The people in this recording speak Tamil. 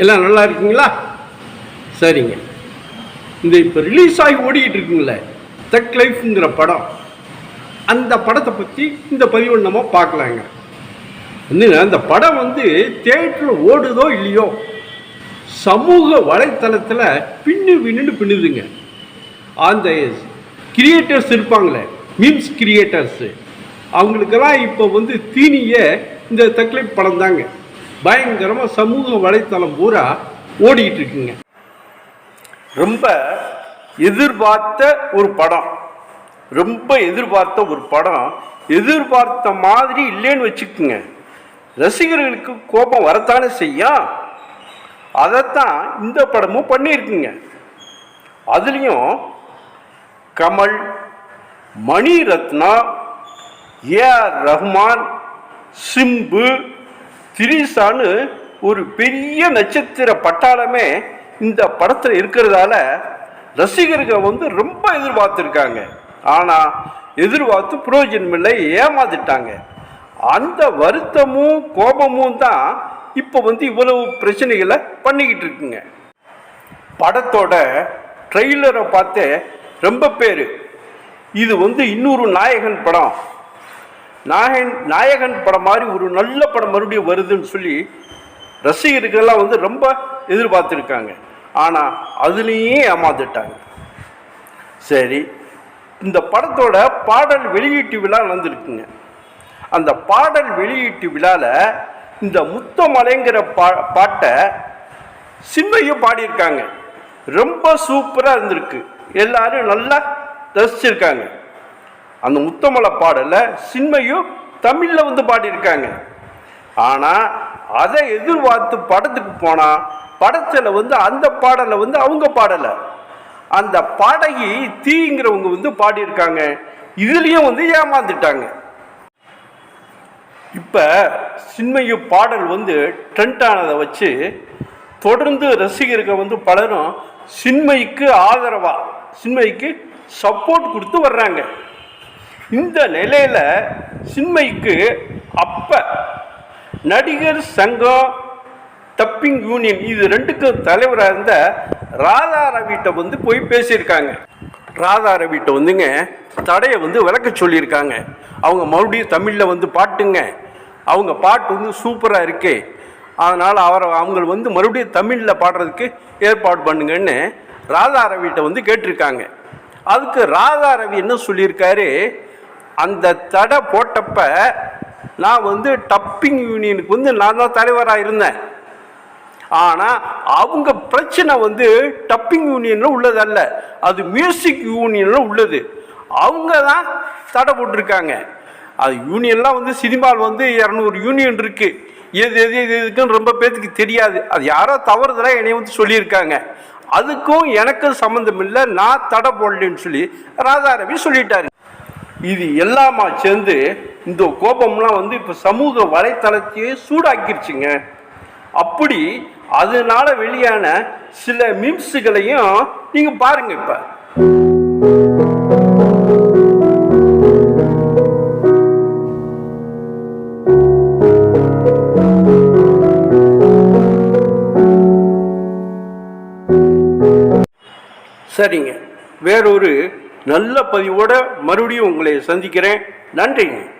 எல்லாம் நல்லா இருக்கீங்களா? சரிங்க. இந்த இப்போ ரிலீஸ் ஆகி ஓடிக்கிட்டு இருக்குங்களே தக் லைஃப்ங்கிற படம். அந்த படத்தை பற்றி இந்த பதிவு நம்ம பார்க்கலாங்க. வந்து அந்த படம் வந்து தேட்டரில் ஓடுதோ இல்லையோ சமூக வலைத்தளத்தில் பின்னு பின்னுன்னு பின்னுதுங்க. அந்த கிரியேட்டர்ஸ் இருப்பாங்களே மீம்ஸ் கிரியேட்டர்ஸு அவங்களுக்கெல்லாம் இப்போ வந்து தீனிய இந்த தக்லைப் படம் தாங்க பயங்கரமாக சமூக வலைத்தளம் பூரா ஓடிக்கிட்டு இருக்குங்க. ரொம்ப எதிர்பார்த்த ஒரு படம். ரொம்ப எதிர்பார்த்த ஒரு படம். எதிர்பார்த்த மாதிரி இல்லைன்னு வச்சுக்கோங்க. ரசிகர்களுக்கு கோபம் வரத்தானே செய்யும்? அதைத்தான் இந்த படமும் பண்ணியிருக்குங்க. அதுலேயும் கமல் மணிரத்னா ஏஆர் ரஹ்மான் சிம்பு திரிசான்னு ஒரு பெரிய நட்சத்திர பட்டாளமே இந்த படத்தில் இருக்கிறதால ரசிகர்கள் வந்து ரொம்ப எதிர்பார்த்துருக்காங்க. ஆனால் எதிர்பார்த்து பிரயோஜனம் இல்லை ஏமாத்திட்டாங்க. அந்த வருத்தமும் கோபமும் தான் இப்போ வந்து இவ்வளவு பிரச்சனைகளை பண்ணிக்கிட்டு இருக்குங்க. படத்தோட ட்ரெய்லரை பார்த்து ரொம்ப பேர். இது வந்து இன்னொரு நாயகன் படம். நாயகன் நாயகன் படம் மாதிரி ஒரு நல்ல படம் மறுபடியும் வருதுன்னு சொல்லி ரசிகர்கள்லாம் வந்து ரொம்ப எதிர்பார்த்துருக்காங்க. ஆனால் அதுலேயே ஏமாந்துட்டாங்க. சரி இந்த படத்தோட பாடல் வெளியீட்டு விழா நடந்திருக்குங்க. அந்த பாடல் வெளியீட்டு விழாவில் இந்த முத்தமலைங்கிற பா பாட்டை சின்மையும் பாடியிருக்காங்க. ரொம்ப சூப்பராக இருந்திருக்கு. எல்லாரும் நல்லா ரசிச்சிருக்காங்க. அந்த முத்தமலை பாடலை சின்மையும் தமிழில் வந்து பாடியிருக்காங்க. ஆனால் அதை எதிர்பார்த்து படத்துக்கு போனால் படத்தில் வந்து அந்த பாடலை வந்து அவங்க பாடலை. அந்த பாடகி தீங்கிறவங்க வந்து பாடியிருக்காங்க. இதுலேயும் வந்து ஏமாந்துட்டாங்க. இப்போ சின்மையு பாடல் வந்து ட்ரெண்ட் ஆனதை வச்சு தொடர்ந்து ரசிகர்கள் வந்து பலரும் சின்மைக்கு ஆதரவாக சின்மைக்கு சப்போர்ட் கொடுத்து வர்றாங்க. இந்த நிலையில் சின்மைக்கு அப்போ நடிகர் சங்கம் தப்பிங் யூனியன் இது ரெண்டுக்கும் தலைவராக இருந்த ராதா ரவிட்ட வந்து போய் பேசியிருக்காங்க. ராதா ரவிட்ட வந்துங்க தடையை வந்து விளக்க சொல்லியிருக்காங்க. அவங்க மறுபடியும் தமிழில் வந்து பாட்டுங்க. அவங்க பாட்டு வந்து சூப்பராக இருக்கே. அதனால் அவரை அவங்க வந்து மறுபடியும் தமிழில் பாடுறதுக்கு ஏற்பாடு பண்ணுங்கன்னு ராதா ரவிட்ட வந்து கேட்டிருக்காங்க. அதுக்கு ராதா ரவி என்ன சொல்லியிருக்காரு? அந்த தடை போட்டப்ப நான் வந்து டப்பிங் யூனியனுக்கு வந்து நான் தான் தலைவராக இருந்தேன். ஆனால் அவங்க பிரச்சனை வந்து டப்பிங் யூனியனில் உள்ளதல்ல. அது மியூசிக் யூனியனில் உள்ளது. அவங்க தான் தடை போட்டிருக்காங்க. அது யூனியன்லாம் வந்து சினிமாவில் வந்து இரநூறு யூனியன் இருக்குது எது எது எது எதுக்குன்னு ரொம்ப பேத்துக்கு தெரியாது. அது யாரோ தவறுதலாக என்னை வந்து சொல்லியிருக்காங்க. அதுக்கும் எனக்கும் சம்மந்தம் இல்லை. நான் தடை போடலன்னு சொல்லி ராதாரவி சொல்லிட்டாரு. இது எல்லாமா சேர்ந்து இந்த கோபம்லாம் வந்து இப்போ சமூக வலைத்தளத்தையே சூடாக்கிருச்சுங்க. அப்படி அதனால வெளியான சில மீம்ஸுகளையும் நீங்கள் பாருங்க இப்போ. சரிங்க. வேறொரு நல்ல பதிவோட மறுபடியும் உங்களை சந்திக்கிறேன். நன்றிங்க.